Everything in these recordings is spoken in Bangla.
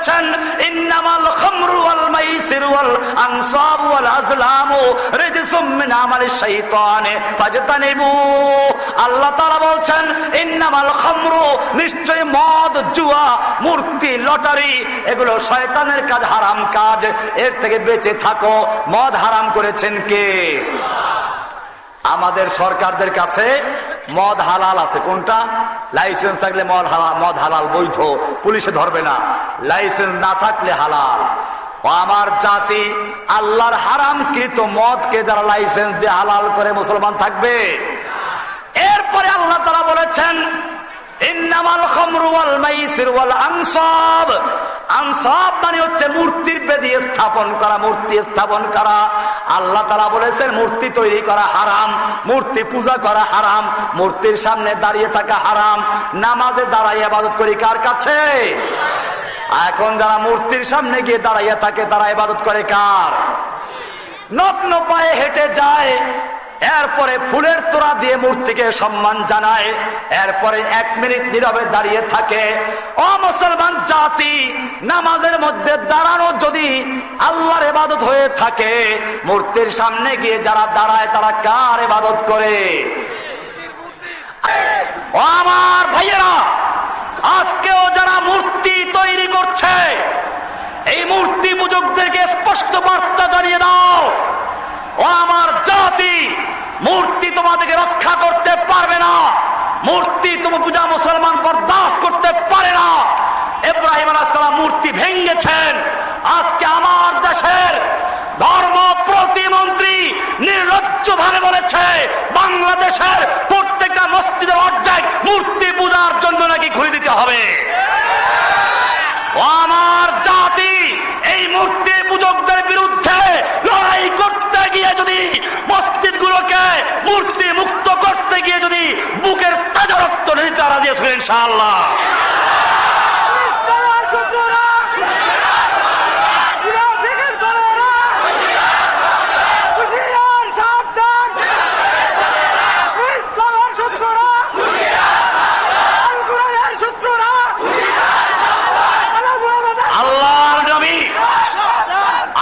বলেছেন, ইন্নামাল খামরু ওয়াল আল্লাহ বলছেন, ইন্নামাল নিশ্চয় মদ, জুয়া, মূর্তি, লটারি, এগুলো শয়তানের কাজ, হারাম কাজ। এর থেকে বেঁচে থাকো। মদ হারাম করেছেন কে? আমাদের সরকারদের কাছে মদ হালাল আছে কোনটা? লাইসেন্স থাকলে মদ হালাল মদ হালাল বৈধ, পুলিশে ধরবে না। লাইসেন্স না থাকলে হালাল। আমার জাতি, আল্লাহর হারামকৃত মদকে যারা লাইসেন্স দিয়ে হালাল করে মুসলমান থাকবে। এরপরে আল্লাহ তারা বলেছেন, ইন্নামাল খামরু ওয়াল মানে হচ্ছে মূর্তির স্থাপন করা, মূর্তি স্থাপন করা। আল্লাহ বলেছেন, মূর্তি তৈরি করা হারাম, মূর্তি পূজা করা হারাম, মূর্তির সামনে দাঁড়িয়ে থাকা হারাম, নামাজে দাঁড়াই করি কার কাছে? এখন যারা মূর্তির সামনে গিয়ে দাঁড়াইয়া থাকে, তারা ইবাদত করে কার? নগ্ন পায়ে হেঁটে যায় এরপরে ফুলের তোড়া দিয়ে মূর্তিকে সম্মান জানায়। এরপরে এক মিনিট নীরবে দাঁড়িয়ে থাকে। ও মুসলমান জাতি, নামাজের মধ্যে দাঁড়ানো যদি আল্লাহর এবাদত হয়ে থাকে, মূর্তির সামনে গিয়ে যারা দাঁড়ায় তারা কার এবাদত করে? আমার ভাইয়েরা, আজকেও যারা মূর্তি তৈরি করছে, এই মূর্তি পূজকদেরকে স্পষ্ট বার্তা জানিয়ে দাও। ও আমার জাতি মূর্তি তোমাদেরকে রক্ষা করতে পারবে না। মূর্তি তুমি পূজা মুসলমান বরদাস্ত করতে পারে না। এব্রাহিম আলাহাম মূর্তি ভেঙ্গেছেন আজকে আমার দেশের ধর্ম প্রতিমন্ত্রী নির্লজ্জ ভাবে বলেছে, বাংলাদেশের প্রত্যেকটা মসজিদের অর্ধেক মূর্তি পূজার জন্য নাকি দিতে হবে ও আমার জাতি এই মূর্তি পূজকদের বিরুদ্ধে লড়াই করতে গিয়ে যদি মসজিদ গুলোকে মূর্তি মুক্ত করতে গিয়ে যদি বুকের তাজা রক্ত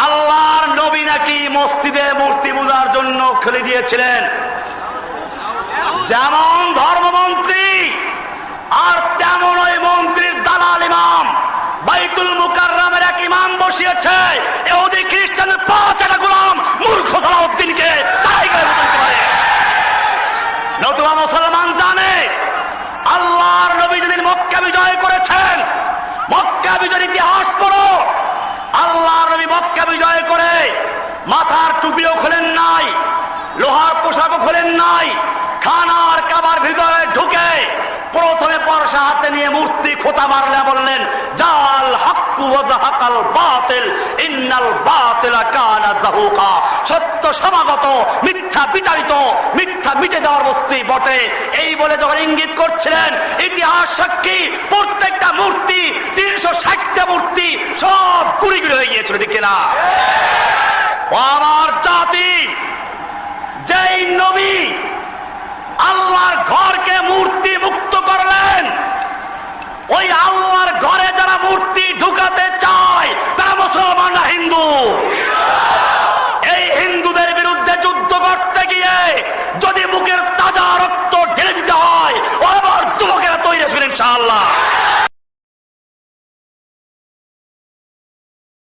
আল্লাহর নবী নাকি মসজিদে মূর্তি পূজার জন্য খুলে দিয়েছিলেন। যেমন আর তেমন ওই মন্ত্রীর দালাল ইমাম বাইতুল মুকাররামের এক ইমাম বসিয়েছে, এহুদি খ্রিস্টানের পাঁচ একটা গোলাম মূর্খ সালাউদ্দিনকে তাই নতুবা মুসলমান জানে, আল্লাহর নবী যেদিন মক্কা বিজয় করেছেন, মক্কা বিজয়ের ইতিহাস পড়ো, আল্লাহর নবী মক্কা বিজয় করে মাথার টুপিও খোলেন নাই, লোহার পোশাকও খোলেন নাই প্রথমে পরশা হাতে নিয়ে মূর্তি খোতা মারলে বললেন, জাল হাক্কু ওয়াজাহাকাল বাতিল, ইন্নাল বাতিলা কানা জাহুকা সত্য সমাগত, মিথ্যা বিতাড়িত, মিথ্যা মিটে যাওয়ার বস্তুই বটে। এই বলে যখন ইঙ্গিত করছিলেন, ইতিহাস সাক্ষী, প্রত্যেকটা মূর্তি, তিনশো ষাটটা মূর্তি, সব কুড়ি কুড়ি হয়ে গিয়েছিল, ঠিক না আমার জাতি, যেই নবী, আল্লাহর ঘরকে মূর্তি মুক্ত করলেন। ওই আল্লাহর ঘরে যারা মূর্তি ঢুকাতে চায়